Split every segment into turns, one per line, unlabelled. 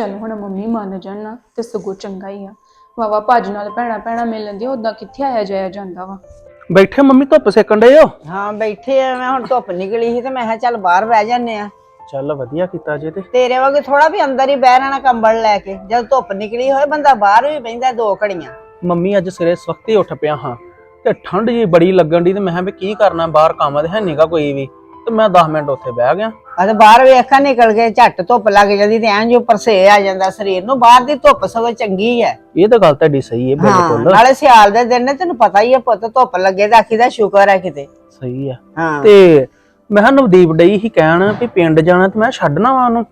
ਚੱਲ ਹੁਣ ਮੰਮੀ ਮੰਨ ਜਾਣ ਨਾ ਤੇ ਸਗੋਂ ਚੰਗਾ ਹੀ ਆ। ਵਾਵਾ ਭੱਜ ਨਾਲ ਭੈਣਾ ਭੈਣਾ ਮਿਲ ਲੈਂਦੀ ਉਦਾਂ ਕਿੱਥੇ ਆਇਆ ਜਾਇਆ ਜਾਂਦਾ ਵਾ?
ਬੈਠੇ ਮੰਮੀ ਧੁੱਪ ਸੇਕਣ ਡਏ ਹੋ?
ਹਾਂ ਬੈਠੇ ਆ ਮੈਂ ਹੁਣ ਧੁੱਪ ਨਿਕਲੀ ਸੀ ਤੇ ਮੈਂ ਕਿਹਾ ਚੱਲ ਬਾਹਰ ਬਹਿ ਜਾਂਦੇ ਆ।
ਚੱਲ ਵਧੀਆ ਕੀਤਾ ਜੇ ਤੇ।
ਤੇਰੇ ਵਾਂਗੇ ਥੋੜਾ ਵੀ ਅੰਦਰ ਹੀ ਬਹਿ ਰਹਿਣਾ ਕੰਬਲ ਲੈ ਕੇ। ਜਦ ਧੁੱਪ ਨਿਕਲੀ ਹੋਏ ਬੰਦਾ ਬਾਹਰ ਵੀ ਬਹਿੰਦਾ ਦੋ ਘੜੀਆਂ।
ਮੰਮੀ ਅੱਜ ਸਵੇਰੇ ਸਵਖਤੇ ਉੱਠ ਪਿਆ ਹਾਂ ਤੇ ਠੰਡ ਜੀ ਬੜੀ ਲੱਗਣ ਦੀ ਤੇ ਮੈਂ ਕਿਹਾ ਵੀ ਕੀ ਕਰਨਾ ਬਾਹਰ ਕੰਮ ਤੇ ਹੈ ਨਹੀਂਗਾ ਕੋਈ ਵੀ। ਤੇ ਮੈਂ 10 ਮਿੰਟ ਉੱਥੇ ਬਹਿ ਗਿਆ।
ਆ ਤੇ ਬਾਹਰ ਵੇਖਾਂ ਨਿਕਲ ਕੇ ਝੱਟ ਧੁੱਪ ਲੱਗ ਜਾਂਦੀ ਤੇ ਐਂ ਜੋ ਪਰਸੇ ਆ ਜਾਂਦਾ ਸਰੀਰ ਨੂੰ ਬਾਹਰ ਦੀ ਧੁੱਪ ਸਗੋਂ ਚੰਗੀ ਹੈ
ਇਹ ਤਾਂ ਗੱਲ ਤੁਹਾਡੀ ਸਹੀ ਹੈ ਬਿਲਕੁਲ।
ਨਾਲੇ ਸਿਆਲ ਦੇ ਦਿਨ ਨੇ ਤੈਨੂੰ ਪਤਾ ਹੀ ਹੈ ਪੁੱਤ ਧੁੱਪ ਲੱਗੇ ਤਾਂ ਆਖੀਦਾ ਸ਼ੁਕਰ ਹੈ ਕਿਤੇ।
ਸਹੀ ਆ
ਹਾਂ।
ਤੇ ਮੈਂ ਕਿਹਾ ਨਵਦੀਪ ਡਈ ਹੀ ਕਹਿਣ ਵੀ ਪਿੰਡ ਜਾਣਾ ਤੇ ਮੈਂ ਛੱਡਣਾ ਵਾ ਉਹਨੂੰ।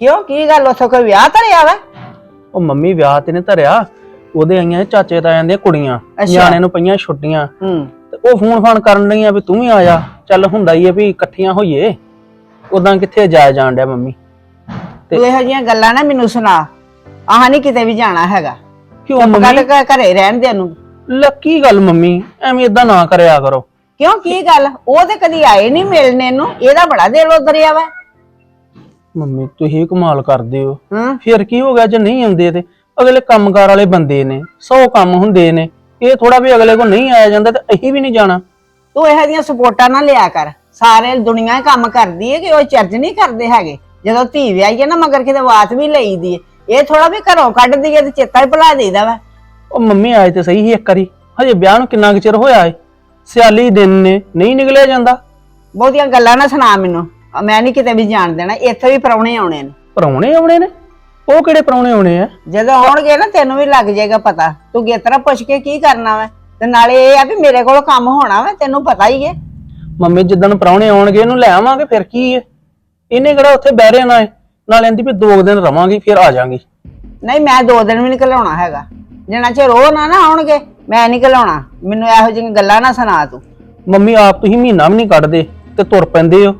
ਕਿਉਂ ਕੀ ਗੱਲ ਉੱਥੇ ਕੋਈ ਵਿਆਹ ਧਰਿਆ ਵਾ?
ਉਹ ਮੰਮੀ ਵਿਆਹ ਤੇ ਨੇ ਧਰਿਆ ਉਹਦੇ ਆਈਆਂ ਚਾਚੇ ਤਾਇਆਂ ਦੀਆਂ ਕੁੜੀਆਂ। ਨਿਆਣੇ ਨੂੰ ਪਈਆਂ ਛੁੱਟੀਆਂ।
ਹੂੰ।
ਤੇ ਉਹ ਫੋਨ ਫਾਨ ਕਰਨ ਡਈਆਂ ਵੀ ਤੂੰ ਵੀ ਆ ਜਾ। ਚੱਲ ਹੁੰਦਾ ਹੀ ਆ ਵੀ ਇਕੱਠੀਆਂ ਹੋਈਏ। ਉਦਾਂ ਕਿੱਥੇ ਜਾਇਆ ਜਾਣ ਡਿਆ ਮੰਮੀ? ਤੇ-
ਤੂੰ ਇਹੋ ਜਿਹੀਆਂ ਗੱਲਾਂ ਨਾ ਮੈਨੂੰ ਸੁਣਾ। ਆਹ ਨਹੀਂ ਕਿਤੇ ਵੀ ਜਾਣਾ ਹੈਗਾ।
ਕਿਉਂ
ਗੱਲ
ਮੰਮੀ?
ਘ- ਘਰੇ ਰਹਿਣ ਦੇ ਨੂੰ
ਲੱਕੀ ਗੱਲ ਮੰਮੀ? ਐਵੇਂ ਇਦਾਂ ਨਾ ਕਰਿਆ ਕਰੋ।
ਕਿਉਂ? ਕੀ ਗੱਲ? ਉਹ ਤੇ ਕਦੀ ਆਏ ਨਹੀਂ ਮਿਲਣੇ ਨੂੰ। ਇਹਦਾ ਬੜਾ ਦਿਲ ਉਧਰਿਆ ਵਾ।
ਮੰਮੀ ਤੁਸੀਂ ਕਮਾਲ ਕਰਦੇ ਹੋ।
ਹਾਂ।
ਫਿਰ ਕੀ ਹੋ ਗਿਆ ਜੇ ਨਹੀਂ ਆਉਂਦੇ ਤੇ? ਅਗਲੇ ਕੰਮਕਾਰ ਵਾਲੇ ਬੰਦੇ ਨੇ ਸੌ ਕੰਮ ਹੁੰਦੇ ਨੇ। ਇਹ ਥੋੜਾ ਵੀ ਅਗਲੇ ਕੋ ਨਹੀਂ ਆਇਆ ਜਾਂਦਾ ਤੇ ਅਸੀਂ ਵੀ ਨਹੀਂ ਜਾਣਾ।
ਤੂੰ ਇਹੋ ਜਿਹੀਆਂ ਸਪੋਰਟਾਂ ਨਾ ਲਿਆ ਕਰ। ਸਾਰੇ ਦੁਨੀਆ ਹੀ ਕੰਮ ਕਰਦੀ ਹੈ ਕਿ ਉਹ ਚਰਚ ਨਹੀਂ ਕਰਦੇ ਹੈਗੇ। ਜਦੋਂ ਧੀ ਵਿਆਹੀ ਹੈ ਨਾ ਮਗਰ ਕਿਤੇ ਬਾਤ ਵੀ ਲਈਦੀ ਹੈ। ਇਹ ਥੋੜਾ ਵੀ ਘਰੋਂ ਕੱਢ ਦਈਏ ਤੇ ਚੇਤਾ ਹੀ ਭੁਲਾ ਦੇਈਦਾ ਵਾ।
ਉਹ ਮੰਮੀ ਆਏ ਤੇ ਸਹੀ ਸੀ ਇੱਕ ਵਾਰੀ। ਹਜੇ ਵਿਆਹ ਨੂੰ ਕਿੰਨਾ ਕੁ ਚਿਰ ਹੋਇਆ ਏ? ਸਿਆਲੀ ਦਿਨ ਨੇ ਨਹੀਂ ਨਿਕਲਿਆ ਜਾਂਦਾ।
ਬਹੁਤੀਆਂ ਗੱਲਾਂ ਨਾ ਸੁਣਾ ਮੈਨੂੰ। ਮੈਂ ਨਹੀਂ ਕਿਤੇ ਵੀ ਜਾਣ ਦੇਣਾ ਇੱਥੇ ਵੀ ਪਰੌਣੇ ਆਉਣੇ ਨੇ।
ਪਰੌਣੇ ਆਉਣੇ ਨੇ? ਉਹ ਕਿਹੜੇ ਪਰੌਣੇ ਆਉਣੇ ਆ?
ਜਦੋਂ ਆਉਣਗੇ ਨਾ ਤੈਨੂੰ ਵੀ ਲੱਗ ਜਾਏਗਾ ਪਤਾ। ਤੂੰ ਗੇਤਰਾ ਪੁੱਛ ਕੇ ਕੀ ਕਰਨਾ ਵਾ? ਤੇ ਨਾਲੇ ਇਹ ਆ ਵੀ ਮੇਰੇ ਕੋਲ ਕੰਮ ਹੋਣਾ ਵਾ ਤੈਨੂੰ ਪਤਾ ਹੀ ਹੈ।
ਮੰਮੀ ਜਿੱਦਣ ਪਰੌਣੇ ਆਉਣਗੇ ਇਹਨੂੰ ਲੈ ਆਵਾਂਗੇ ਫਿਰ ਕੀ ਏ ਇਹਨੇ ਕਿਹੜਾ ਉੱਥੇ ਬਹਿ ਰਹਿਣਾ ਏ ਨਾਲ ਕਹਿੰਦੀ ਵੀ ਦੋ ਕੁ ਦਿਨ ਰਵਾਂਗੀ ਫਿਰ ਆ ਜਾਾਂਗੀ।
ਨਹੀਂ ਮੈਂ ਦੋ ਦਿਨ ਵੀ ਨਹੀਂ ਘਲਾਉਣਾ ਹੈਗਾ। ਜਿੰਨਾ ਚਿਰ ਉਹ ਨਾ ਨਾ ਆਉਣਗੇ ਮੈਂ ਨਹੀਂ ਘਲਾਉਣਾ। ਮੈਨੂੰ ਇਹੋ ਜਿਹੀਆਂ ਗੱਲਾਂ ਨਾ ਸੁਣਾ ਤੂੰ।
ਮੰਮੀ ਆਪ ਤੁਸੀਂ ਮਹੀਨਾ ਵੀ ਨਹੀਂ ਕੱਢਦੇ ਤੇ ਤੁਰ ਪੈਂਦੇ ਹੋ।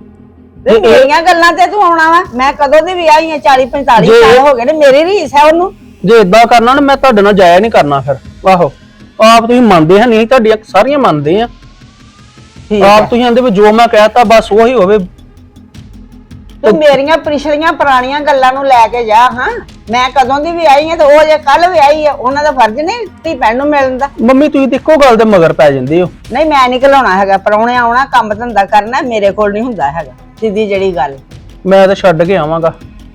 ਤੇ ਮੇਰੀਆਂ ਗੱਲਾਂ ਤੇ ਤੂੰ ਆਉਣਾ ਵਾ। ਮੈਂ ਕਦੋਂ ਦੀ ਵੀ ਆਈ ਆ? 40 45
ਜੇ-
ਸਾਲ ਹੋ ਗਏ ਨੇ ਮੇਰੀ ਰੀਸ ਹੈ ਉਹਨੂੰ।
ਜੇ ਇਦਾਂ ਕਰਨਾ ਨਾ ਮੈਂ ਤੁਹਾਡੇ ਨਾਲ ਜਾਇਆ ਨਹੀਂ ਕਰਨਾ ਫਿਰ। ਆਹੋ ਆਪ ਤੁਸੀਂ ਮੰਨਦੇ ਹੈ ਨਹੀਂ ਤੁਹਾਡੀਆਂ ਸਾਰੀਆਂ ਮੰਨਦੇ ਆ। ਆਪ ਤੁਸੀਂ ਕਹਿੰਦੇ ਵੀ ਜੋ ਮੈਂ ਕਹਿਤਾ ਬਸ ਉਹੀ ਹੋਵੇ।
ਤੂੰ ਮੇਰੀਆਂ ਪਿਛਲੀਆਂ ਪੁਰਾਣੀਆਂ ਗੱਲਾਂ ਨੂੰ ਲੈ ਕੇ ਜਾ ਹਾਂ। ਮੈਂ ਕਦੋਂ ਦੀ ਵੀ ਆਈ ਆ ਤੇ ਉਹ ਜੇ ਕੱਲ ਵੀ ਆਈ ਆ ਉਹਨਾਂ ਦਾ ਫਰਜ਼ ਨਹੀਂ ਧੀ ਭੈਣ ਨੂੰ ਮਿਲਣ ਦਾ।
ਮੰਮੀ ਤੁਸੀਂ ਤੇ ਇੱਕੋ ਗੱਲ ਦੇ ਮਗਰ ਪੈ ਜਾਂਦੇ ਹੋ।
ਨਹੀਂ ਮੈਂ ਨਹੀਂ ਘਲਾਉਣਾ ਹੈਗਾ। ਪਰੌਣੇ ਆਉਣਾ ਕੰਮ ਧੰਦਾ ਕਰਨਾ ਮੇਰੇ ਕੋਲ ਨਹੀਂ ਹੁੰਦਾ ਹੈਗਾ। ਸਿੱਧੀ ਜਿਹੜੀ ਗੱਲ।
ਮੈਂ ਤਾਂ ਛੱਡ ਕੇ ਆਵਾਂਗਾ।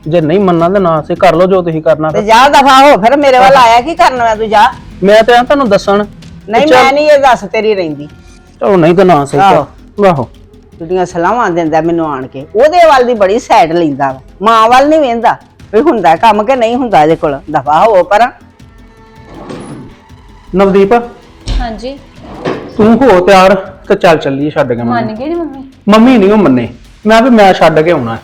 ਜੇ ਨਹੀਂ ਮੰਨਣਾ ਤੇ ਨਾ ਸੇ ਕਰ ਲਓ ਜੋ ਤੁਸੀਂ ਕਰਨਾ
ਤੇ। ਜਾ ਦਫਾ ਹੋ ਫਿਰ ਮੇਰੇ ਵੱਲ ਆਇਆ ਕੀ ਕਰਨ ਵਾ ਤੂੰ ਜਾ।
ਮੈਂ ਤਾਂ ਐਂ ਤੁਹਾਨੂੰ ਦੱਸਣ।
ਨਹੀਂ ਮੈਂ ਨਹੀਂ ਇਹ ਦੱਸ ਤੇਰੀ ਰਹਿੰਦੀ।
ਚਲੋ ਨਹੀਂ ਤਾਂ ਨਾ ਸਹੀ
ਆਹੋ।
ਆਹੋ।
ਜਿਹੜੀਆਂ ਸਲਾਹਾਂ ਦਿੰਦਾ ਮੈਨੂੰ ਆਣ ਕੇ ਉਹਦੇ ਵੱਲ ਦੀ ਬੜੀ ਸਾਈਡ ਲੈਂਦਾ ਵਾ। ਮਾਂ ਵੱਲ ਨਹੀਂ ਵੇਂਦਾ ਵੀ ਹੁੰਦਾ ਕੰਮ ਕਿ ਨਹੀਂ ਹੁੰਦਾ ਇਹਦੇ ਕੋਲ। ਦਫਾ ਹੋ ਪਰ।
ਨਵਦੀਪ
ਹਾਂਜੀ।
ਤੂੰ ਹੋ ਤਿਆਰ ਤੇ ਚੱਲ ਚੱਲੀਏ ਛੱਡ ਕੇ ਮੰਮੀ।
ਮੰਨ ਗਏ ਨੀ ਮੰਮੀ?
ਮੰਮੀ ਨਹੀਂ ਉਹ ਮੰਨੇ। ਮੈਂ ਵੀ ਮੈਂ ਛੱਡ ਕੇ ਆਉਣਾ।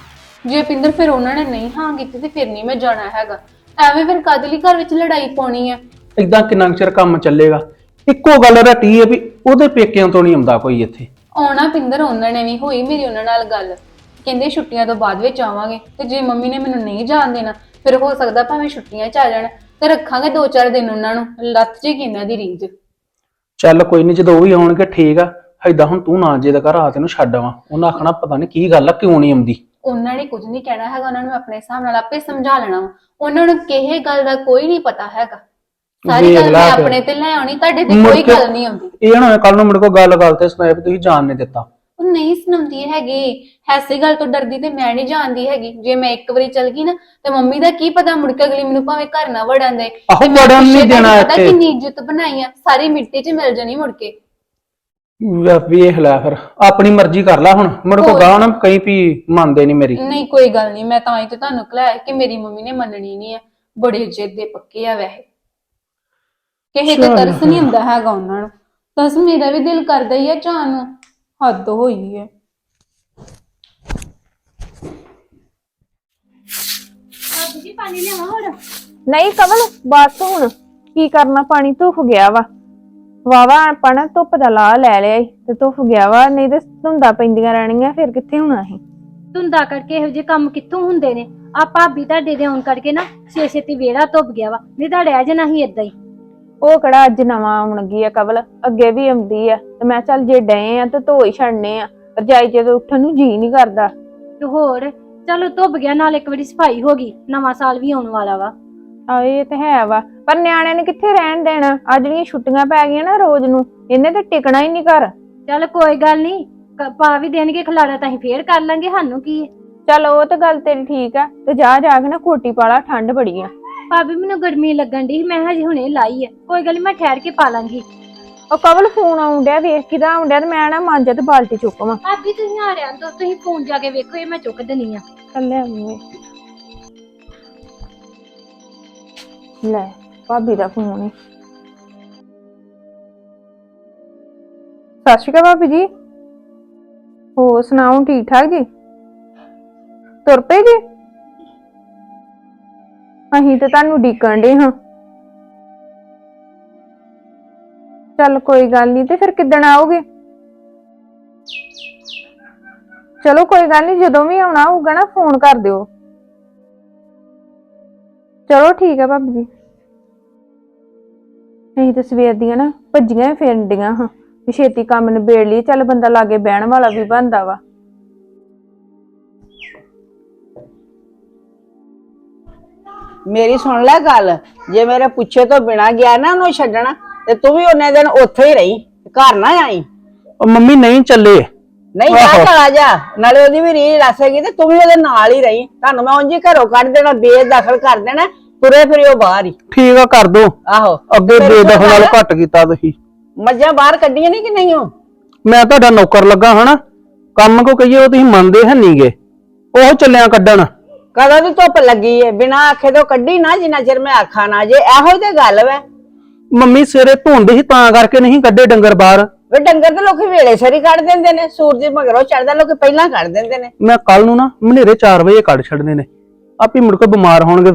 ਜੇ ਪਿੰਦਰ ਫਿਰ ਉਹਨਾਂ ਨੇ ਨਹੀਂ ਹਾਂ ਕੀਤੀ ਤੇ ਫਿਰ ਨਹੀਂ ਮੈਂ ਜਾਣਾ ਹੈਗਾ। ਐਵੇਂ ਫਿਰ ਕਦ ਲਈ ਘਰ ਵਿੱਚ ਲੜਾਈ ਪਾਉਣੀ ਆ?
ਇਦਾਂ ਕਿੰਨਾ ਕੁ ਚਿਰ ਕੰਮ ਚੱਲੇਗਾ? ਇੱਕੋ ਗੱਲ ਰਟੀ ਹੈ ਵੀ ਉਹਦੇ ਪੇਕਿਆਂ ਤੋਂ ਨਹੀਂ ਆਉਂਦਾ ਕੋਈ ਇੱਥੇ।
ਆਉਣਾ ਪਿੰਦਰ ਉਹਨਾਂ ਨੇ ਵੀ ਹੋਈ ਮੇਰੀ ਉਹਨਾਂ ਨਾਲ ਗੱਲ। ਕਹਿੰਦੇ ਛੁੱਟੀਆਂ ਤੋਂ ਬਾਅਦ ਵਿੱਚ ਆਵਾਂਗੇ ਤੇ ਜੇ ਮੰਮੀ ਨੇ ਮੈਨੂੰ ਨਹੀਂ ਜਾਣ ਦੇਣਾ ਫਿਰ ਹੋ ਸਕਦਾ ਭਾਵੇਂ ਛੁੱਟੀਆਂ ਚ ਆ ਜਾਣ ਤੇ ਰੱਖਾਂਗੇ ਦੋ ਚਾਰ ਦਿਨ ਉਹਨਾਂ ਨੂੰ ਲੱਥ ਜੇ ਇਹਨਾਂ ਦੀ ਰੀਝ।
ਚੱਲ ਕੋਈ ਨਹੀਂ ਜਦੋਂ ਉਹ ਵੀ ਆਉਣਗੇ ਠੀਕ ਆ। ਏਦਾਂ ਹੁਣ ਤੂੰ ਨਾ ਜੇ ਦਾ ਘਰ ਰਾਤ ਨੂੰ ਛੱਡ ਆਵਾਂ। ਉਹਨਾਂ ਆਖਣਾ ਪਤਾ ਨਹੀਂ ਕੀ ਗੱਲ ਆ ਕਿਉਂ ਨਹੀਂ ਆਉਂਦੀ।
ਉਹਨਾਂ ਨੇ ਕੁਝ ਨਹੀਂ ਕਹਿਣਾ ਹੈਗਾ ਉਹਨਾਂ ਨੂੰ ਆਪਣੇ ਹਿਸਾਬ ਨਾਲ ਆਪੇ ਸਮਝਾ ਲੈਣਾ ਵਾ। ਉਹਨਾਂ ਨੂੰ ਕਿਹੇ ਗੱਲ ਦਾ ਕੋਈ ਨਹੀਂ ਪਤਾ ਹੈਗਾ। ਸਾਰੀ ਗੱਲ ਮੈਂ। ਆਪਣੇ ਤੇ ਲੈ ਆਉਣੀ ਤੁਹਾਡੇ ਤੇ
ਮੁੜ
ਕੋਈ
ਕੇ-
ਗੱਲ ਨਹੀਂ ਆਉਂਦੀ।
ਇਹ ਨਾ ਕੱਲ ਨੂੰ ਮੇਰੇ ਕੋਲ ਗੱਲ ਗੱਲ ਤੇ ਸੁਣਾਇਆ ਵੀ ਤੁਸੀਂ ਜਾਣ ਨਹੀਂ ਦਿੱਤਾ।
ਉਹ ਨਹੀਂ ਸੁਣਾਉਂਦੀ ਹੈਗੀ। ਐਸੀ ਗੱਲ ਤੋਂ ਡਰਦੀ ਤੇ ਮੈਂ ਨਹੀਂ ਜਾਣਦੀ ਹੈਗੀ। ਜੇ ਮੈਂ ਇੱਕ ਵਾਰੀ ਚਲ ਗਈ ਨਾ ਤੇ ਮੰਮੀ ਦਾ ਕੀ ਪਤਾ ਮੁੜ ਕੇ ਅਗਲੀ ਮੈਨੂੰ ਭਾਵੇਂ ਘਰ ਨਾ ਵੜਨ ਦੇ।
ਆਹੋ, ਵੜਨ ਨੀ
ਪਿੱਛੇ
ਦੇਣਾ
ਪਤਾ
ਇੱਥੇ।
ਕਿੰਨੀ ਇੱਜ਼ਤ ਬਣਾਈ ਆ। ਸਾਰੀ ਮਿੱਟੀ 'ਚ ਮਿਲ ਜਾਣੀ ਮੁੜ ਕੇ।
ਵੇ- ਵੇਖ ਲੈ ਫਿਰ ਆਪਣੀ ਮਰਜ਼ੀ ਕਰ ਲੈ ਹੁਣ। ਮੇਰੇ
ਹੋਰ।
ਗਾਹ ਨਾ ਕहीं ਵੀ ਮੰਨਦੇ ਨਹੀਂ ਮੇਰੀ।
ਨਹੀਂ ਕੋਈ ਗੱਲ ਨਹੀਂ। ਮੈਂ ਤਾਂ ਹੀ ਤੇ ਤੁਹਾਨੂੰ ਕਲਾਇਆ ਕਿ ਮੇਰੀ ਮੰਮੀ ਨੇ ਮੰਨਣੀ ਨਹੀਂ ਆ। ਬੜੇ ਜਿੱਦ ਦੇ ਪੱਕੇ ਆ ਵੈਸੇ। ਕਿਸੇ ਤੇ ਤਰਸ ਨਹੀਂ ਹੁੰਦਾ ਹੈਗਾ ਉਹਨਾਂ ਨੂੰ। ਬਸ ਮੇਰਾ ਵੀ ਦਿਲ ਕਰਦਾ ਹੀ ਆ ਜਾਣ ਨੂੰ। ਹੱਦ ਹੋਈ ਹੈ
ਨਹੀਂ ਕਵਲ ਬਸ ਹੁਣ। ਕੀ ਕਰਨਾ ਪਾਣੀ ਧੁੱਖ ਗਿਆ ਵਾ। ਵਾਵਾ ਆਪਾਂ ਨਾ ਧੁੱਪ ਦਾ ਲਾ ਲੈ ਲਿਆ ਈ ਤੇ ਧੁੱਖ ਗਿਆ ਵਾ। ਨਹੀਂ ਤੇ ਧੁੰਦਾ ਪੈਂਦੀਆਂ ਰਹਿਣੀਆਂ ਫਿਰ ਕਿੱਥੇ ਹੋਣਾ ਸੀ
ਧੁੰਦਾ ਕਰਕੇ ਇਹੋ ਜਿਹੇ ਕੰਮ ਕਿੱਥੋਂ ਹੁੰਦੇ ਨੇ? ਆ ਭਾਬੀ ਤੁਹਾਡੇ ਦੇ ਆਉਣ ਕਰਕੇ ਨਾ ਛੇ ਛੇਤੀ ਵਿਹੜਾ ਧੁੱਪ ਗਿਆ ਵਾ। ਨਹੀਂ ਤਾਂ ਰਹਿ ਜਾਣਾ ਸੀ ਇਦਾਂ ਹੀ।
ਉਹ ਕਿਹੜਾ ਅੱਜ ਨਵਾਂ ਆਉਣ ਲੱਗੀ ਆ ਕਵਲ ਅੱਗੇ ਵੀ ਆਉਂਦੀ ਆ। ਤੇ ਮੈਂ ਚੱਲ ਜੇ ਡਏ ਆ ਤੇ ਧੋ ਹੀ ਛੱਡਨੇ ਆ। ਰਜਾਈ ਜਦੋਂ ਉੱਠਣ ਨੂੰ ਜੀ ਨਹੀਂ ਕਰਦਾ।
ਤੇ ਹੋਰ ਚਲੋ ਧੁੱਪ ਗਿਆ ਨਾਲ ਇੱਕ ਵਾਰੀ ਸਫ਼ਾਈ ਹੋ ਗਈ। ਨਵਾਂ ਸਾਲ ਵੀ ਆਉਣ ਵਾਲਾ ਵਾ।
ਆ ਇਹ ਤੇ ਹੈ ਵਾ। ਪਰ ਨਿਆਣਿਆਂ ਨੇ ਕਿੱਥੇ ਰਹਿਣ ਦੇਣਾ? ਆ ਜਿਹੜੀਆਂ ਛੁੱਟੀਆਂ ਪੈ ਗਈਆਂ ਨਾ ਰੋਜ਼ ਨੂੰ। ਇਹਨੇ ਤੇ ਟਿਕਣਾ ਹੀ ਨਹੀਂ ਘਰ।
ਚੱਲ ਕੋਈ ਗੱਲ ਨਹੀਂ ਪਾ ਵੀ ਦੇਣਗੇ ਖਲਾੜਾ ਤਾਂ ਅਸੀਂ ਫੇਰ ਕਰ ਲਾਂਗੇ। ਸਾਨੂੰ ਕੀ ਹੈ
ਚਲ ਉਹ ਤਾਂ ਗੱਲ ਤੇਰੀ ਠੀਕ ਆ। ਤੇ ਜਾ ਜਾ ਕੇ ਨਾ ਕੋਟੀ ਪਾਲਾ ਠੰਡ ਬੜੀ ਆ।
ਭਾਬੀ ਮੈਨੂੰ ਗਰਮੀ ਲੱਗਣ ਦੀ ਮੈਂ ਹਜੇ ਹੁਣੇ ਲਾਈ ਹੈ ਕੋਈ ਗੱਲ ਨੀ ਮੈਂ ਠਹਿਰ ਕੇ ਪਾ ਲਾਂਗੀ।
ਉਹ ਕਵਲ ਫੋਨ ਆਉਣ ਡਿਆ ਵੇਖ ਕਿਦਾ ਆਉਣ ਡਿਆ ਤੇ ਮੈਂ ਨਾ ਮਾਂਜਾ ਤੇ ਬਾਲਟੀ ਚੁੱਕਵਾਂ
ਭਾਬੀ ਤੁਸੀਂ ਆ ਰਿਆਂ ਤੋਂ ਤੁਸੀਂ ਫੋਨ ਜਾ ਕੇ ਵੇਖੋ ਇਹ ਮੈਂ ਚੁੱਕ ਦਨੀ ਆ।
ਥੱਲੇ ਆਉਂਦੇ ਲੈ ਭਾਬੀ ਦਾ ਫੋਨ ਹੈ ਸਤਿ ਸ਼੍ਰੀ ਅਕਾਲ ਭਾਬੀ ਜੀ। ਹੋ ਸੁਣਾਓ ਠੀਕ ਠਾਕ ਜੀ? ਤੁਰ ਪਏ ਜੀ? ਅਸੀਂ ਤੇ ਤੁਹਾਨੂੰ ਡੀਕਣ ਦੇ ਹਾਂ। ਚੱਲ ਕੋਈ ਗੱਲ ਨਹੀਂ ਤੇ ਫਿਰ ਕਿੱਦਣ ਆਓਗੇ? ਚਲੋ ਕੋਈ ਗੱਲ ਨਹੀਂ ਜਦੋਂ ਵੀ ਆਉਣਾ ਹੋਊਗਾ ਨਾ, ਫੋਨ ਕਰ ਦਿਓ। ਚਲੋ ਠੀਕ ਹੈ ਭਾਬੀ ਜੀ। ਅਸੀਂ ਤਾਂ ਸਵੇਰ ਦੀਆਂ ਨਾ ਭੱਜੀਆਂ ਫਿਰਨ ਡੀਆਂ ਹਾਂ, ਵੀ ਛੇਤੀ ਕੰਮ ਨਿਬੇੜ ਲਈ ਚੱਲ ਬੰਦਾ ਲਾਗੇ ਬਹਿਣ ਵਾਲਾ ਵੀ ਬਣਦਾ ਵਾ।
ਮੇਰੀ ਸੁਣ ਲੈ ਗੱਲ। ਜੇ ਮੇਰੇ ਪੁੱਛੇ ਤੋਂ ਬਿਨਾ ਗਿਆ ਨਾ ਉਹਨੂੰ ਛੱਡਣਾ ਤੇ ਤੂੰ ਵੀ ਉਹਨੇ ਦਿਨ ਉੱਥੇ ਹੀ ਰਹੀ ਘਰ ਨਾ ਆਈ।
ਉਹ ਮੰਮੀ ਨਹੀਂ ਚੱਲੇ।
ਨਹੀਂ ਜਾ। ਚਲਾ ਜਾ। ਨਾਲੇ ਉਹਦੀ ਵੀ ਰੀਲ ਦੱਸੇਗੀ ਤੇ ਤੂੰ ਵੀ ਉਹਦੇ ਨਾਲ ਹੀ ਰਹੀ। ਤੁਹਾਨੂੰ ਮੈਂ ਉਂਝ ਹੀ ਘਰੋਂ ਕੱਢ ਦੇਣਾ ਬੇਦਖਲ ਕਰ ਦੇਣਾ ਤੁਰੇ ਫਿਰਿਓ ਬਾਹਰ ਹੀ।
ਠੀਕ ਆ ਕਰ ਦੋ।
ਆਹੋ।
ਅੱਗੇ ਬੇਦਖਲ ਨਾਲ ਘੱਟ ਕੀਤਾ ਤੁਸੀਂ।
ਮੱਝਾਂ ਬਾਹਰ ਕੱਢੀਆਂ ਨਹੀਂ ਕਿ ਨਹੀਂ ਹੋ
ਮੈਂ ਤੁਹਾਡਾ ਨੌਕਰ ਲੱਗਾ ਹਨਾ? ਕੰਮ ਕੋ ਕਹੀਏ ਉਹ ਤੁਸੀਂ ਮੰਨਦੇ ਹੈ ਨਹੀਂਗੇ ਉਹ ਚੱਲਿਆ ਕੱਢਣ।
ਕਦੋਂ ਦੀ ਧੁੱਪ ਲੱਗੀ ਏ? ਬਿਨਾ ਆਖੇ ਤੋਂ ਕੱਢੀ ਨਾ ਜਿੰਨਾ ਚਿਰ ਮੈਂ ਆਖਾਂ ਨਾ ਜੇ ਇਹੋ ਹੀ ਤੇ ਗੱਲ ਵੈ।
ਮੰਮੀ ਸਵੇਰੇ ਧੁੰਦ ਸੀ ਤਾਂ ਕਰਕੇ ਨਹੀਂ ਕੱਢੇ ਡੰਗਰ ਬਾਹਰ।
ਵੇ ਡੰਗਰ ਤੇ ਲੋਕੀ ਵੇਲੇ ਸਰੀ ਕੱਢ ਦਿੰਦੇ ਨੇ ਸੂਰਜ ਮਗਰੋਂ ਚੜਦਾ ਲੋਕੀ ਪਹਿਲਾਂ ਕੱਢ ਦਿੰਦੇ ਨੇ।
ਮੈਂ ਕੱਲ ਨੂੰ ਨਾ ਮਨੇਰੇ 4 ਵਜੇ ਕੱਢ ਛੱਡਨੇ ਨੇ। ਆਪੇ ਮੁੜ ਕੇ ਬਿਮਾਰ ਹੋਣਗੇ।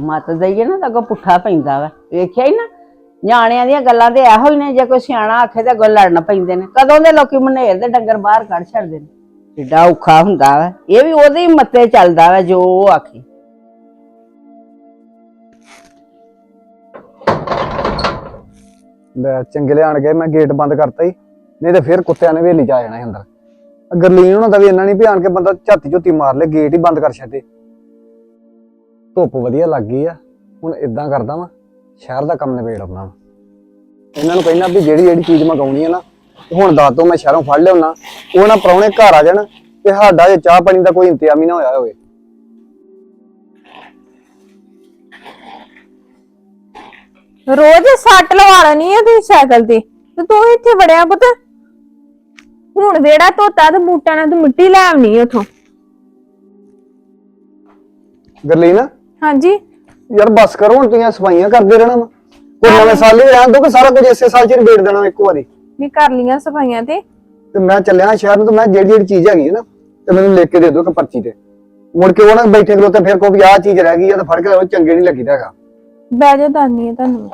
ਮਤ ਦਈਏ ਨਾ ਤਾਂ ਅੱਗੋਂ ਪੁੱਠਾ ਪੈਂਦਾ ਵਾ। ਵੇਖਿਆ ਹੀ ਨਾ ਨਿਆਣਿਆਂ ਦੀਆਂ ਗੱਲਾਂ ਤੇ ਇਹੋ ਹੀ ਨੇ ਜੇ ਕੋਈ ਸਿਆਣਾ ਆਖੇ ਤੇ ਅੱਗੋਂ ਲੜਨ ਪੈਂਦੇ ਨੇ। ਕਦੋਂ ਦੇ ਲੋਕੀ ਮਨੇਰ ਦੇ ਡੰਗਰ ਬਾਹਰ ਕੱਢ ਛੱਡਦੇ ਨੇ। ਏਡਾ ਔਖਾ ਹੁੰਦਾ ਵਾ। ਇਹ ਵੀ ਉਹਦੇ ਹੀ ਮੱਤੇ ਚੱਲਦਾ ਵਾ ਜੋ ਉਹ ਆਖੇ।
ਲੈ ਚੰਗੇ ਲਿਆਣ ਗਏ, ਮੈਂ ਗੇਟ ਬੰਦ ਕਰਤਾ ਹੀ ਨਹੀਂ ਤੇ ਫਿਰ ਕੁੱਤਿਆਂ ਨੇ ਵੇਲੀ ਚ ਆ ਜਾਣਾ ਸੀ ਅੰਦਰ। ਗਰਲੀਨ ਉਹਨਾਂ ਦਾ ਵੀ ਇੰਨਾ ਨਹੀਂ ਆਣ ਕੇ ਬੰਦਾ ਝਾਤੀ ਝੁੱਤੀ ਮਾਰ ਲੇ ਗੇਟ ਹੀ ਬੰਦ ਕਰ ਛੱਡੇ। ਧੁੱਪ ਵਧੀਆ ਲੱਗ ਗਈ ਆ। ਹੁਣ ਇਦਾਂ ਕਰਦਾ ਵਾਂ, ਸ਼ਹਿਰ ਦਾ ਕੰਮ ਨਿਬੇੜ ਆਉਣਾ ਵਾ। ਇਹਨਾਂ ਨੂੰ ਕਹਿਣਾ ਵੀ ਜਿਹੜੀ ਜਿਹੜੀ ਚੀਜ਼ ਮੰਗਾਉਣੀ ਆ ਨਾ ਹੁਣ ਦੱਸ ਦੋ ਮੈਂ ਸ਼ਹਿਰੋਂ ਫੜ ਲਿਆਉਣਾ। ਉਹ ਨਾ ਪ੍ਰਾਹੁਣੇ ਘਰ ਆ ਜਾਣ ਤੇ ਸਾਡਾ ਜੇ ਚਾਹ ਪਾਣੀ ਦਾ ਕੋਈ ਇੰਤਜ਼ਾਮ ਹੀ ਨਾ ਹੋਇਆ ਹੋਵੇ।
ਰੋਜ਼ ਸੱਟ ਲਵਾ ਲੈਣੀ ਆ ਤੂੰ ਸਾਈਕਲ ਤੇ। ਤੇ ਤੂੰ ਇੱਥੇ ਵੜਿਆ ਪੁੱਤ। ਹੁਣ ਵਿਹੜਾ ਧੋਤਾ ਤੇ ਬੂਟਾਂ ਨਾਲ ਤੂੰ ਮਿੱਟੀ ਲੈ ਆਉਣੀ ਉਥੋਂ।
ਗਰਲੀਨ
ਹਾਂਜੀ।
ਯਾਰ ਬਸ ਕਰੋ ਹੁਣ ਤੁਸੀਂ ਸਫਾਈਆਂ ਕਰਦੇ ਰਹਿਣਾ ਵਾ। ਕੋਈ ਨਵੇਂ ਸਾਲ ਹੀ ਰਹਿਣ ਦੋ ਕਿ ਸਾਰਾ ਕੁਝ ਇਸੇ ਸਾਲ ਚ ਨਿਬੇੜ ਦੇਣਾ ਇੱਕ ਵਾਰੀ।
ਵੀ ਕਰ ਲੀਆਂ ਸਫਾਈਆਂ ਤੇ।
ਤੇ ਮੈਂ ਚੱਲਿਆ ਸ਼ਹਿਰ ਨੂੰ ਤੇ ਮੈਂ ਜਿਹੜੀ ਜਿਹੜੀ ਚੀਜ਼ ਹੈਗੀ ਹੈ ਨਾ ਤੇ ਮੈਨੂੰ ਲਿਖ ਕੇ ਦੇ ਦਿਓ ਇੱਕ ਪਰਚੀ ਤੇ। ਮੁੜ ਕੇ ਉਹ ਨਾ ਬੈਠੇ ਕਰੋ ਤੇ ਫਿਰ ਕੋ ਵੀ ਆਹ ਚੀਜ਼ ਰਹਿ ਗਈ ਆ ਤਾਂ ਫੜ ਕੇ ਲਿਆਓ, ਚੰਗੇ ਨਹੀਂ ਲੱਗੀਦਾ ਹੈਗਾ।
ਬਹਿ ਜਾ ਦਾਨੀ ਆ ਤੁਹਾਨੂੰ।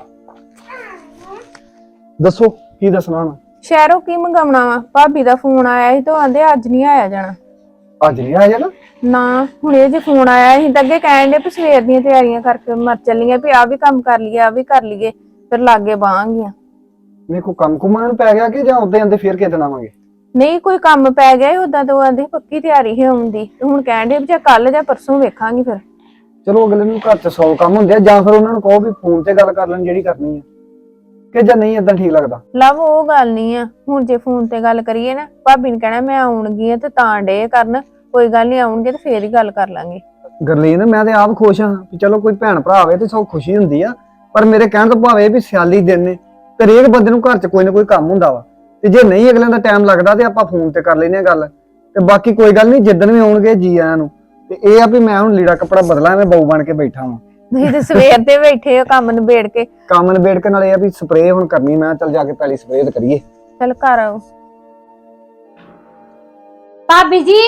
ਦੱਸੋ ਕੀ ਦੱਸਣਾ ਹੁਣ?
ਸ਼ਹਿਰੋਂ ਕੀ ਮੰਗਾਉਣਾ ਵਾ? ਭਾਬੀ ਦਾ ਫੋਨ ਆਇਆ ਸੀ ਤਾਂ ਆਂਦੇ ਅੱਜ ਨਹੀਂ ਆਇਆ ਜਾਣਾ।
ਅੱਜ ਨਹੀਂ ਆਇਆ ਨਾ
ਨਾ ਹੁਣ ਇਹ ਜੇ ਫੋਨ ਆਇਆ ਸੀ ਤਾਂ ਅੱਗੇ ਕਹਿਣ ਦੇ ਵੀ ਸਵੇਰ ਦੀਆਂ ਤਿਆਰੀਆਂ ਕਰਕੇ ਮਰ ਚੱਲੀਆਂ ਵੀ ਆ ਵੀ ਕੰਮ ਕਰ ਲਈਏ ਆ ਵੀ ਕਰ ਲਈਏ ਫਿਰ ਲਾਗੇ ਬਾਹਾਂਗੀਆਂ
ਮੇਰੇ ਕੋ ਕੰਮ ਕੁਮਾਂ ਨੂੰ ਪੈ ਗਿਆ ਕਿ ਜਾਂ ਉੱਤੇ ਆਂਦੇ ਫੇਰ ਕਿਤੇ ਆਵਾਂਗੇ
ਨਹੀਂ ਕੋਈ ਕੰਮ ਪੈ ਗਿਆ ਉਦਾਂ ਤਾਂ ਆਂਦੇ ਪੱਕੀ ਤਿਆਰੀ ਹੈ ਆਉਣ ਦੀ ਤੇ ਹੁਣ ਕਹਿਣ ਦੇ ਵੀ ਜਾਂ ਕੱਲ ਜਾਂ ਪਰਸੋਂ ਵੇਖਾਂਗੇ ਫਿਰ।
ਚਲੋ ਅਗਲੇ ਨੂੰ ਘਰ ਚ 100 ਕੰਮ ਹੁੰਦੇ ਆ ਜਾਂ ਫਿਰ ਉਹਨਾਂ ਨੂੰ ਕਹੋ ਵੀ ਫੋਨ ਤੇ ਗੱਲ ਕਰ ਲੈਣ ਜਿਹੜੀ ਕਰਨੀ ਆ। ਕਿ ਜਾਂ ਨਹੀਂ ਇਦਾਂ ਠੀਕ ਲੱਗਦਾ।
ਲਵ ਉਹ ਗੱਲ ਨਹੀਂ ਆ। ਹੁਣ ਜੇ ਫੋਨ ਤੇ ਗੱਲ ਕਰੀਏ ਨਾ ਭਾਬੀ ਨੇ ਕਹਿਣਾ ਮੈਂ ਆਉਣਗੀ ਆ ਤੇ ਤਾਂ ਡੇ ਕਰਨ। ਕੋਈ ਗੱਲ ਨਹੀਂ ਆਉਣਗੇ ਤੇ ਫੇਰ ਹੀ ਗੱਲ ਕਰ ਲਾਂਗੇ।
ਗਰਲੀਨ ਮੈਂ ਤੇ ਆਪ ਖੁਸ਼ ਹਾਂ ਵੀ ਚਲੋ ਕੋਈ ਭੈਣ ਭਰਾ ਆਵੇ ਤੇ ਸਭ ਖੁਸ਼ੀ ਹੁੰਦੀ ਆ। ਪਰ ਮੇਰੇ ਕਹਿਣ ਤੋਂ ਭਾਵੇਂ ਵੀ ਸਿਆਲੀ ਦਿਨ ਨੇ ਤੇ ਹਰੇਕ ਬੰਦੇ ਨੂੰ ਘਰ 'ਚ ਕੋਈ ਨਾ ਕੋਈ ਕੰਮ ਹੁੰਦਾ ਵਾ। ਤੇ ਜੇ ਨਹੀਂ ਅਗਲੇ ਦਾ ਟਾਈਮ ਲੱਗਦਾ ਤੇ ਆਪਾਂ ਫੋਨ ਤੇ ਕਰ ਲੈਨੇ ਆ ਗੱਲ। ਤੇ ਬਾਕੀ ਕੋਈ ਗੱਲ ਨਹੀਂ ਜਿੱਦਣ ਵੀ ਆਉਣਗੇ ਜੀ ਆਇਆਂ ਨੂੰ। ਤੇ ਇਹ ਆ ਵੀ ਮੈਂ ਹੁਣ ਲੀੜਾ ਕੱਪੜਾ ਬਦਲਾਂ ਮੈਂ ਬਹੂ ਬਣ ਕੇ ਬੈਠਾ ਹਾਂ
ਤੁਸੀਂ ਤੇ ਸਵੇਰ ਦੇ ਬੈਠੇ ਹੋ ਕੰਮ ਨਿਬੇੜ ਕੇ।
ਕੰਮ ਨਿਬੇੜ ਕੇ ਨਾਲੇ ਇਹ ਆ ਵੀ ਸਪਰੇਅ ਹੁਣ ਕਰਨੀ ਮੈਂ ਚੱਲ ਜਾ ਕੇ ਪਹਿਲੀ ਸਪਰੇਅ ਤੇ ਕਰੀਏ।
ਚਲ ਘਰ ਆਓ।
ਭਾਬੀ ਜੀ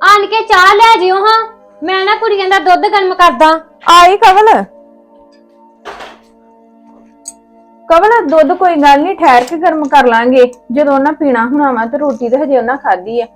ਆਣ ਕੇ ਚਾਹ ਲੈ ਜਿਓ ਹਾਂ। ਮੈਂ ਨਾ ਕੁੜੀਆਂ ਦਾ ਦੁੱਧ ਗਰਮ ਕਰਦਾ।
ਆਈ ਕਵਲ। ਕਵਲ, ਦੁੱਧ ਕੋਈ ਗੱਲ ਨਹੀਂ ਠਹਿਰ ਕੇ ਗਰਮ ਕਰ ਲਾਂਗੇ। ਜਦੋਂ ਉਹਨਾਂ ਪੀਣਾ ਹੋਣਾ ਵਾ ਤੇ ਰੋਟੀ ਤੇ ਹਜੇ ਉਹਨਾਂ ਖਾਧੀ ਆ।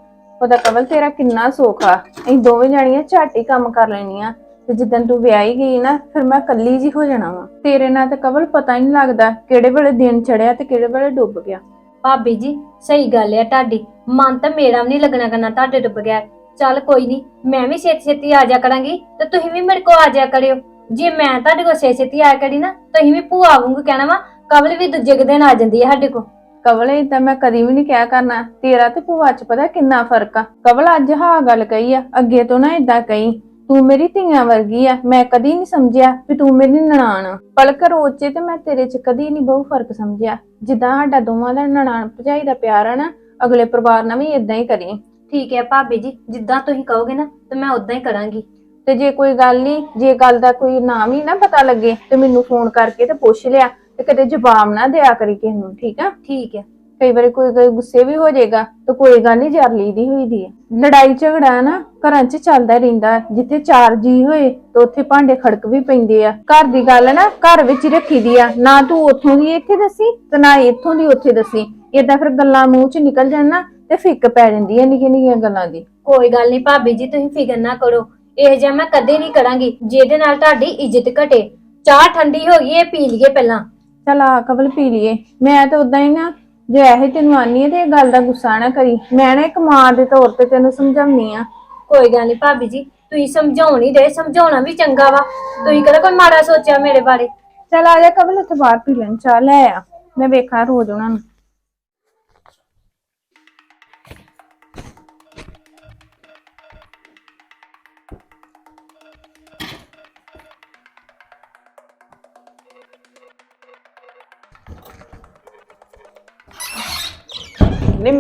ਉਹਦਾ ਕਵਲ, ਤੇਰਾ ਕਿੰਨਾ ਸੁੱਖ ਅਸੀਂ ਦੋਵੇਂ ਜਾਣੀਆਂ ਝੱਟ ਹੀ ਕੰਮ ਕਰ ਲੈਣੀਆਂ। ਤੇ ਜਿੱਦਣ ਤੂੰ ਵਿਆਹੀ ਗਈ ਨਾ, ਫਿਰ ਮੈਂ ਕੱਲੀ ਜੀ ਹੋ ਜਾਣਾ ਵਾ। ਤੇਰੇ ਨਾਲ ਤੇ ਕਵਲ ਪਤਾ ਹੀ ਨਹੀਂ ਲੱਗਦਾ ਕਿਹੜੇ ਵੇਲੇ ਦਿਨ ਚੜਿਆ ਤੇ ਕਿਹੜੇ ਵੇਲੇ ਡੁੱਬ ਗਿਆ।
ਭਾਬੀ ਜੀ, ਸਹੀ ਗੱਲ ਆ ਤੁਹਾਡੀ। ਮਨ ਤਾਂ ਮੇਰਾ ਵੀ ਨਹੀਂ ਲੱਗਣਾ ਕਰਨਾ ਤੁਹਾਡੇ ਡੁੱਬ ਗਿਆ। ਚੱਲ ਕੋਈ ਨਹੀਂ ਮੈਂ ਵੀ ਛੇਤੀ ਛੇਤੀ ਆ ਜਾ ਕਰਾਂਗੀ ਤੇ ਤੁਸੀਂ ਵੀ ਮੇਰੇ ਕੋਲ ਆ ਜਾ ਕਰਿਓ। ਜੇ ਮੈਂ ਤੁਹਾਡੇ ਕੋਲ ਛੇਤੀ ਛੇਤੀ ਆ ਕਰੀ ਨਾ, ਤੁਸੀਂ ਵੀ ਭੂਆ ਵਾਂਗੂ ਕਹਿਣਾ ਵਾ ਕਵਲ ਵੀ ਦੂਜੇ ਕੁ ਦਿਨ ਆ ਜਾਂਦੀ ਹੈ ਸਾਡੇ ਕੋਲ।
ਕਵਲ ਏਦਾਂ ਮੈਂ ਕਦੀ ਵੀ ਨਹੀਂ ਕਿਹਾ ਕਰਨਾ। ਤੇਰਾ ਤੇ ਭੂਆ ਚ ਪਤਾ ਕਿੰਨਾ ਫ਼ਰਕ ਆ। ਕਵਲ ਅੱਜ ਹਾਂ ਗੱਲ ਕਹੀ ਆ ਅੱਗੇ ਤੋਂ ਨਾ ਏਦਾਂ ਕਹੀ ਤੂੰ ਮੇਰੀ ਧੀਆਂ ਵਰਗੀ ਆ ਮੈਂ ਕਦੀ ਨਹੀਂ ਸਮਝਿਆ ਵੀ ਤੂੰ ਮੇਰੀ ਨਨਾਣ ਆ। ਪਲਕ ਰੋਚੇ ਤੇ ਮੈਂ ਤੇਰੇ ਚ ਕਦੀ ਨਹੀਂ ਬਹੁ ਫ਼ਰਕ ਸਮਝਿਆ। ਜਿੱਦਾਂ ਸਾਡਾ ਦੋਵਾਂ ਦਾ ਨਨਾਣ ਭਜਾਈ ਦਾ ਪਿਆਰ ਆ ਨਾ ਅਗਲੇ ਪਰਿਵਾਰ ਨਾਲ ਵੀ ਇਦਾਂ ਹੀ ਕਰੀ
ਠੀਕ ਹੈ ਭਾਬੀ ਜੀ ਜਿੱਦਾਂ ਤੁਸੀਂ ਕਹੋਗੇ ਨਾ ਤੇ ਮੈਂ ਉਦਾਂ ਹੀ ਕਰਾਂਗੀ।
ਤੇ ਜੇ ਕੋਈ ਗੱਲ ਨਹੀਂ ਜੇ ਗੱਲ ਦਾ ਕੋਈ ਨਾਮ ਹੀ ਨਾ ਪਤਾ ਲੱਗੇ ਤੇ ਮੈਨੂੰ ਫੋਨ ਕਰਕੇ ਤੇ ਪੁੱਛ ਲਿਆ। ਤੇ ਕਦੇ ਜਵਾਬ ਨਾ ਦਿਆ ਕਰੀ ਕਿਸੇ ਨੂੰ ਠੀਕ ਆ?
ਠੀਕ ਹੈ
ਕਈ ਵਾਰੀ ਕੋਈ ਕੋਈ ਗੁੱਸੇ ਵੀ ਹੋ ਜਾਏਗਾ ਤਾਂ ਕੋਈ ਗੱਲ ਨਹੀਂ ਜਰ ਲਈਦੀ ਹੋਈ ਦੀ ਹੈ ਲੜਾਈ ਝਗੜਾ ਨਾ ਘਰਾਂ 'ਚ ਚੱਲਦਾ ਰਹਿੰਦਾ ਹੈ। ਜਿੱਥੇ ਚਾਰ ਜੀ ਹੋਏ ਤਾਂ ਉੱਥੇ ਭਾਂਡੇ ਖੜਕ ਵੀ ਪੈਂਦੇ ਆ। ਘਰ ਦੀ ਗੱਲ ਨਾ ਘਰ ਵਿੱਚ ਹੀ ਰੱਖੀ ਦੀ ਆ। ਨਾ ਤੂੰ ਉੱਥੋਂ ਦੀ ਇੱਥੇ ਦੱਸੀ ਤੇ ਨਾ ਇੱਥੋਂ ਦੀ ਉੱਥੇ ਦੱਸੀ। ਏਦਾਂ ਫਿਰ ਗੱਲਾਂ ਮੂੰਹ 'ਚ ਨਿਕਲ ਜਾਣ ਨਾ ਤੇ ਫਿੱਕ ਪੈ ਜਾਂਦੀ ਹੈ ਨਿੱਕੀਆਂ ਨਿੱਕੀਆਂ ਗੱਲਾਂ ਦੀ।
ਕੋਈ ਗੱਲ ਨਹੀਂ ਭਾਬੀ ਜੀ ਤੁਸੀਂ ਫਿਕਰ ਨਾ ਕਰੋ। ਇਹ ਜਿਹਾ ਮੈਂ ਕਦੇ ਨਹੀਂ ਕਰਾਂਗੀ। ਜਿਹਦੇ ਨਾਲ ਤੁਹਾਡੀ ਇੱਜ਼ਤ ਘਟੇ। ਚਾਹ ਠੰਡੀ ਹੋ ਗਈ ਇਹ ਪੀ ਲਈਏ ਪਹਿਲਾਂ।
ਚਲ ਆ ਕਵਲ ਪੀ ਲਈਏ। ਮੈਂ ਤਾਂ ਉਦਾਂ ਹੀ ਨਾ ਜੇ ਇਹ ਤੈਨੂੰ ਆਨੀ ਹੈ ਤੇ ਇਹ ਗੱਲ ਦਾ ਗੁੱਸਾ ਨਾ ਕਰੀ। ਮੈਂ ਨਾ ਇੱਕ ਮਾਂ ਦੇ ਤੌਰ ਤੇ ਤੈਨੂੰ ਸਮਝਾਉਣੀ ਆ।
ਕੋਈ ਗੱਲ ਨਹੀਂ ਭਾਬੀ ਜੀ ਤੁਸੀਂ ਸਮਝਾਉਣ ਦੇ ਸਮਝਾਉਣਾ ਵੀ ਚੰਗਾ ਵਾ। ਤੁਸੀਂ ਕਿਹੜਾ ਕੋਈ ਮਾੜਾ ਸੋਚਿਆ ਮੇਰੇ ਬਾਰੇ?
ਚਲ ਆ ਜਾ ਕਵਲ ਇੱਥੇ ਬਾਹਰ ਪੀ ਲੈਣ ਚਾਹ ਲੈ ਆ। ਮੈਂ ਵੇਖਾਂ ਰੋਜ਼ ਉਹਨਾਂ ਨੂੰ।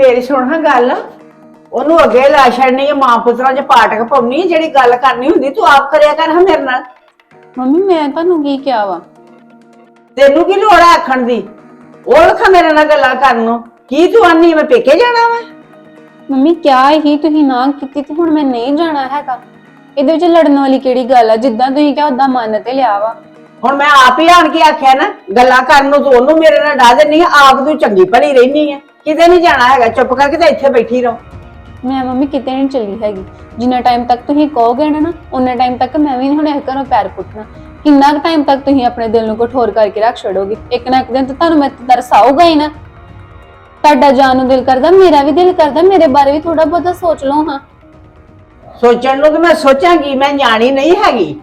ਮੇਰੀ ਸੁਣ ਹਾਂ ਗੱਲ। ਉਹਨੂੰ ਅੱਗੇ ਲਾ ਛੱਡਣੀ ਹੈ ਮਾਂ ਪੁੱਤਰਾਂ 'ਚ ਪਾਟਕ ਪਾਉਣੀ ਜਿਹੜੀ ਗੱਲ ਕਰਨੀ ਹੁੰਦੀ ਤੂੰ ਆਪ ਕਰਿਆ ਕਰ ਹਾਂ ਮੇਰੇ ਨਾਲ।
ਮੰਮੀ ਮੈਂ ਤੁਹਾਨੂੰ ਕੀ ਕਿਹਾ ਵਾ?
ਤੈਨੂੰ ਕੀ ਲੋੜ ਹੈ ਆਖਣ ਦੀ? ਉਹ ਲਖਾ ਮੇਰੇ ਨਾਲ ਗੱਲਾਂ ਕਰਨ ਨੂੰ। ਕੀ ਤੂੰ ਆਨੀ ਮੈਂ ਪੇਕੇ ਜਾਣਾ ਵਾ?
ਮੰਮੀ ਕਿਆ ਹੀ ਤੁਸੀਂ ਨਾ ਕੀਤੀ ਤੇ ਹੁਣ ਮੈਂ ਨਹੀਂ ਜਾਣਾ ਹੈਗਾ। ਇਹਦੇ ਵਿੱਚ ਲੜਨ ਵਾਲੀ ਕਿਹੜੀ ਗੱਲ ਆ? ਜਿੱਦਾਂ ਤੁਸੀਂ ਕਿਹਾ ਉਦਾਂ ਮੰਨ ਤੇ ਲਿਆ ਵਾ।
ਹੁਣ ਮੈਂ ਆਪ ਹੀ ਆਣ ਕੇ ਆਖਿਆ ਨਾ ਗੱਲਾਂ ਕਰਨ ਨੂੰ ਤੂੰ ਉਹਨੂੰ ਮੇਰੇ ਨਾਲ ਡਾ ਦੇਣੀ ਆ ਆਪ ਤੂੰ ਚੰਗੀ ਭਲੀ ਰਹਿਨੀ ਹੈ ਕਿਤੇ ਨਹੀਂ ਜਾਣਾ ਹੈਗਾ ਚੁੱਪ ਕਰਕੇ ਤੇ ਇੱਥੇ ਬੈਠੀ ਰਹੋ।
ਮੈਂ ਮੰਮੀ ਕਿਤੇ ਨਹੀਂ ਚੱਲੀ ਹੈਗੀ। ਜਿੰਨਾ ਟਾਈਮ ਤੱਕ ਤੁਸੀਂ ਕਹੋਗੇ ਨਾ ਨਾ ਉਹਨਾਂ ਟਾਈਮ ਤੱਕ ਮੈਂ ਵੀ ਨਹੀਂ ਹੁਣ ਇਹ ਘਰੋਂ ਪੈਰ ਪੁੱਟਣਾ। ਕਿੰਨਾ ਕੁ ਟਾਈਮ ਤੱਕ ਤੁਸੀਂ ਆਪਣੇ ਦਿਲ ਨੂੰ ਕਠੋਰ ਕਰਕੇ ਰੱਖ ਛੱਡੋਗੇ? ਇੱਕ ਨਾ ਇੱਕ ਦਿਨ ਤਾਂ ਤੁਹਾਨੂੰ ਮੈਂ ਤਰਸ ਆਊਗਾ ਹੀ ਨਾ। ਤੁਹਾਡਾ ਜਾਣ ਨੂੰ ਦਿਲ ਕਰਦਾ ਮੇਰਾ ਵੀ ਦਿਲ ਕਰਦਾ ਮੇਰੇ ਬਾਰੇ ਵੀ ਥੋੜਾ ਬਹੁਤਾ ਸੋਚ ਲਓ ਹਾਂ।
ਸੋਚਣ ਨੂੰ ਤੇ ਮੈਂ ਸੋਚਾਂਗੀ ਮੈਂ ਨਿਆਣੀ ਨਹੀਂ ਹੈਗੀ।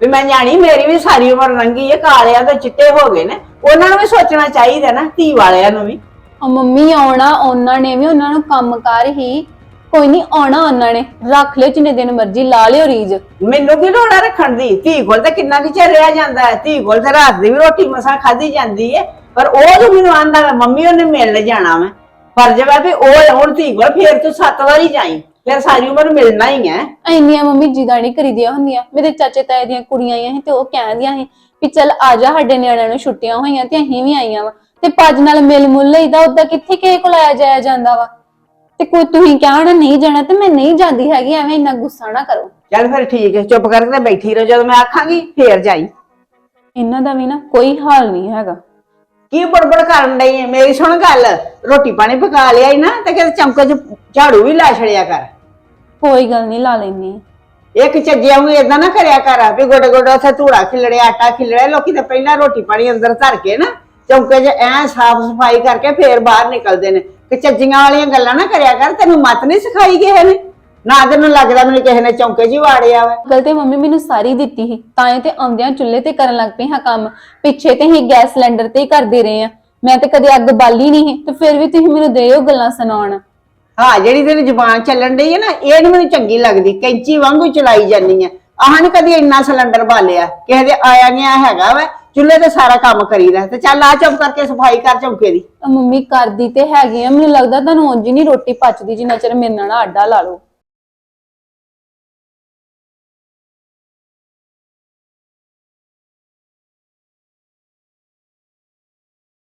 ਵੀ ਮੈਂ ਨਿਆਣੀ ਮੇਰੀ ਵੀ ਸਾਰੀ ਉਮਰ ਲੰਘੀ ਹੈ ਕਾਲਿਆਂ ਤੋਂ ਚਿੱਟੇ ਹੋ ਗਏ ਨੇ। ਉਹਨਾਂ ਨੂੰ ਵੀ ਸੋਚਣਾ ਚਾਹੀਦਾ ਨਾ ਧੀ ਵਾਲਿਆਂ ਨੂੰ ਵੀ।
ਉਹ ਮੰਮੀ ਆਉਣਾ ਉਹਨਾਂ ਨੇ ਵੀ ਉਹਨਾਂ ਨੂੰ ਕੰਮਕਾਰ ਹੀ। ਕੋਈ ਨਹੀਂ ਆਉਣਾ ਉਹਨਾਂ ਨੇ। ਰੱਖ ਲਿਓ ਜਿੰਨੇ ਦਿਨ ਮਰਜ਼ੀ ਲਾ ਲਿਓ ਰੀਜ।
ਮੈਨੂੰ ਕੀ ਲੋੜ ਹੈ ਰੱਖਣ ਦੀ? ਧੀ ਕੋਲ ਤਾਂ ਕਿੰਨਾ ਕੁ ਚਿਰ ਰਿਹਾ ਜਾਂਦਾ ਹੈ। ਧੀ ਕੋਲ ਤਾਂ ਰਾਤ ਦੀ ਵੀ ਰੋਟੀ ਮਸਾਂ ਖਾਧੀ ਜਾਂਦੀ ਹੈ ਪਰ ਉਹ ਜੋ ਮੈਨੂੰ ਆਂਦਾ ਵਾ ਮੰਮੀ ਉਹਨੇ ਮਿਲਣ ਜਾਣਾ ਮੈਂ ਫਰਜ਼ ਵਾ ਵੀ ਉਹ ਹੁਣ ਧੀ ਕੋਲ ਫੇਰ ਤੂੰ ਸੱਤ ਵਾਰੀ ਜਾਈ। ਫਿਰ ਸਾਰੀ ਉਮਰ ਮਿਲਣਾ ਹੀ ਹੈ।
ਇੰਨੀਆਂ ਮੰਮੀ ਜਿੱਦਾਂ ਨਹੀਂ ਕਰੀਦੀਆਂ ਹੁੰਦੀਆਂ। ਮੇਰੇ ਚਾਚੇ ਤਾਏ ਦੀਆਂ ਕੁੜੀਆਂ ਆਈਆਂ ਸੀ ਤੇ ਉਹ ਕਹਿੰਦੀਆਂ ਸੀ ਵੀ ਚੱਲ ਆ ਜਾ ਸਾਡੇ ਨਿਆਣਿਆਂ ਨੂੰ ਛੁੱਟੀਆਂ ਹੋਈਆਂ ਤੇ ਅਸੀਂ ਵੀ ਆਈਆਂ ਵਾ। ਤੇ ਪੱਜ ਨਾਲ ਮਿਲ ਮੁੱਲ ਲਈਦਾ ਉਦਾਂ ਕਿੱਥੇ ਕਿਸੇ ਕੋਲ ਆਇਆ ਜਾਇਆ ਜਾਂਦਾ ਵਾ? ਤੇ ਕੋਈ ਤੁਸੀਂ ਕਹਿਣਾ ਨਹੀਂ ਜਾਣਾ ਤੇ ਮੈਂ ਨਹੀਂ ਜਾਂਦੀ ਹੈਗੀ ਐਵੇਂ ਇੰਨਾ ਗੁੱਸਾ ਨਾ ਕਰੋ।
ਚੱਲ ਫਿਰ ਠੀਕ ਹੈ ਚੁੱਪ ਕਰਕੇ ਤੇ ਬੈਠੀ ਰਹੋ ਜਦੋਂ ਮੈਂ ਆਖਾਂਗੀ ਫੇਰ ਜਾਈ।
ਇਹਨਾਂ ਦਾ ਵੀ ਨਾ ਕੋਈ ਹਾਲ ਨਹੀਂ ਹੈਗਾ।
ਕੀ ਬੜਬੜ ਕਰਨ ਡਈ ਹੈ ਮੇਰੀ ਸੁਣ ਗੱਲ ਰੋਟੀ ਪਾਣੀ ਪਕਾ ਲਿਆ ਹੀ ਨਾ ਤੇ ਕਿਤੇ ਚਮਕੇ ਚ ਝਾੜੂ ਵੀ ਲਾ ਛੜਿਆ ਕਰ।
ਕੋਈ ਗੱਲ ਨਹੀਂ ਲਾ ਲੈਣੀ
ਇੱਕ ਚੱਜਿਆਂ ਨੂੰ ਏਦਾਂ ਨਾ ਕਰਿਆ ਕਰ ਵੀ ਗੋਡੇ ਗੋਡੇ ਉੱਥੇ ਧੂੜਾ ਖਿਲੜਿਆ ਆਟਾ ਖਿਲੜਿਆ ਲੋਕੀ ਤਾਂ ਪਹਿਲਾਂ ਰੋਟੀ ਪਾਣੀ ਅੰਦਰ ਧਰ ਕੇ ਨਾ ਚੌਂਕੇ 'ਚ ਐ ਸਾਫ਼ ਸਫ਼ਾਈ ਕਰਕੇ ਫੇਰ ਬਾਹਰ ਨਿਕਲਦੇ ਨੇ। ਕਿ ਚੱਜੀਆਂ ਵਾਲੀਆਂ ਗੱਲਾਂ ਨਾ ਕਰਿਆ ਕਰ ਤੈਨੂੰ ਮਤ ਨਹੀਂ ਸਿਖਾਈ ਕਿਸੇ ਨੇ। ਨਾ ਤੈਨੂੰ ਲੱਗਦਾ ਮੈਨੂੰ ਕਿਸੇ ਨੇ ਚੌਂਕੇ 'ਚ ਹੀ ਵਾੜਿਆ ਵਾ।
ਗੱਲ ਤੇ ਮੰਮੀ ਮੈਨੂੰ ਸਾਰੀ ਦਿੱਤੀ ਸੀ ਤਾਂ ਇਹ ਤੇ ਆਉਂਦਿਆਂ ਚੁੱਲ੍ਹੇ ਤੇ ਕਰਨ ਲੱਗ ਪਈ ਹਾਂ ਕੰਮ। ਪਿੱਛੇ ਤੇ ਹੀ ਗੈਸ ਸਿਲੰਡਰ ਤੇ ਹੀ ਕਰਦੇ ਰਹੇ ਆ ਮੈਂ ਤੇ ਕਦੇ ਅੱਗ ਬਾਲੀ ਨਹੀਂ ਤੇ ਫਿਰ ਵੀ ਤੁਸੀਂ ਮੈਨੂੰ ਦੇਓ ਗੱਲਾਂ ਸੁਣਾਉਣ।
ਹਾਂ ਜਿਹੜੀ ਤੇਰੀ ਜ਼ੁਬਾਨ ਚੱਲਣ ਡਈ ਹੈ ਨਾ ਇਹ ਨੀ ਮੈਨੂੰ ਚੰਗੀ ਲੱਗਦੀ। ਕੈਂਚੀ ਵਾਂਗੂ ਚਲਾਈ ਜਾਂਦੀ ਹੈ ਆਹ ਨੀ ਕਦੀ ਇੰਨਾ ਸਿਲੰਡਰ ਬਾਲਿਆ। ਕਿਸੇ ਦੇ ਆਇਆ ਗਿਆ ਹੈਗਾ ਵਾ। ਚੁੱਲ੍ਹੇ ਤੇ ਸਾਰਾ ਕੰਮ ਕਰੀਦਾ ਤੇ ਚੱਲ ਆ ਚੁੱਪ ਕਰਕੇ ਸਫ਼ਾਈ ਕਰ ਚੌਂਕੇ ਦੀ।
ਤਾਂ ਮੰਮੀ ਕਰਦੀ ਤੇ ਹੈਗੀ ਆ, ਮੈਨੂੰ ਲੱਗਦਾ ਤੁਹਾਨੂੰ ਉਂਝ ਹੀ ਨਹੀਂ ਰੋਟੀ ਪਚਦੀ ਜਿੰਨਾ ਚਿਰ ਮੇਰੇ ਨਾਲ ਆਡਾ ਲਾ ਲਓ।